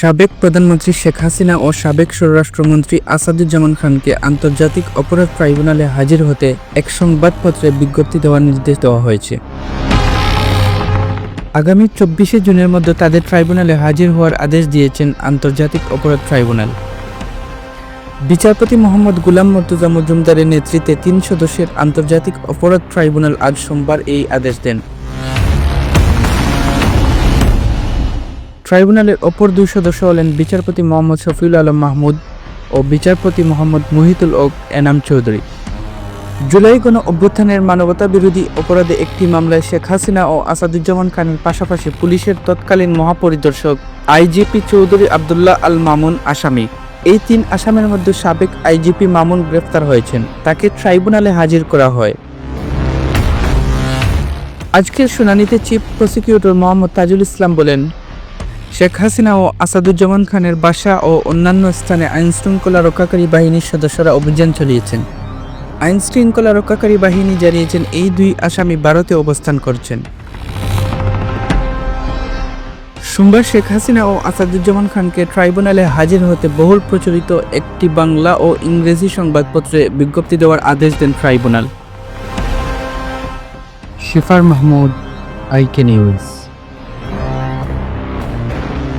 সাবেক প্রধানমন্ত্রী শেখ হাসিনা ও সাবেক স্বরাষ্ট্রমন্ত্রী আসাদুজ্জামান খানকে আন্তর্জাতিক অপরাধ ট্রাইব্যুনালে হাজির হতে এক সংবাদপত্রে বিজ্ঞপ্তি দেওয়ার নির্দেশ দেওয়া হয়েছে। আগামী চব্বিশে জুনের মধ্যে তাদের ট্রাইব্যুনালে হাজির হওয়ার আদেশ দিয়েছেন আন্তর্জাতিক অপরাধ ট্রাইব্যুনাল। বিচারপতি মোহাম্মদ গুলাম মর্তুজা মজুমদারের নেতৃত্বে তিন সদস্যের আন্তর্জাতিক অপরাধ ট্রাইব্যুনাল আজ সোমবার এই আদেশ দেন। ট্রাইব্যুনালের অপর দুই সদস্য হলেন বিচারপতি মোহাম্মদ শফিউল আলম মাহমুদ ও বিচারপতি মোহাম্মদ মুহিতুল ওক এনাম চৌধুরী। জুলাই গণ অভ্যুত্থানের মানবতা বিরোধী অপরাধে একটি মামলায় শেখ হাসিনা ও আসাদুজ্জামান খানের পাশাপাশি পুলিশের তৎকালীন মহাপরিদর্শক আইজিপি চৌধুরী আবদুল্লাহ আল মামুন আসামি। এই তিন আসামের মধ্যে সাবেক আইজিপি মামুন গ্রেফতার হয়েছেন। তাকে ট্রাইব্যুনালে হাজির করা হয়। আজকের শুনানিতে চিফ প্রসিকিউটর মোহাম্মদ তাজুল ইসলাম বলেন শেখ হাসিনা ও আসাদুজ্জামান খানের বাসা ও অন্যান্য স্থানে আইনশৃঙ্খলা রক্ষাকারী বাহিনীর সদস্যরা অভিযান চালিয়েছেন। আইনশৃঙ্খলা রক্ষাকারী বাহিনী জানিয়েছেন, এই দুই আসামি ভারতে অবস্থান করছেন। সোমবার শেখ হাসিনা ও আসাদুজ্জামান খানকে ট্রাইব্যুনালে হাজির হতে বহুল প্রচলিত একটি বাংলা ও ইংরেজি সংবাদপত্রে বিজ্ঞপ্তি দেওয়ার আদেশ দেন ট্রাইব্যুনাল। শিফার মাহমুদ, আইকে নিউজ।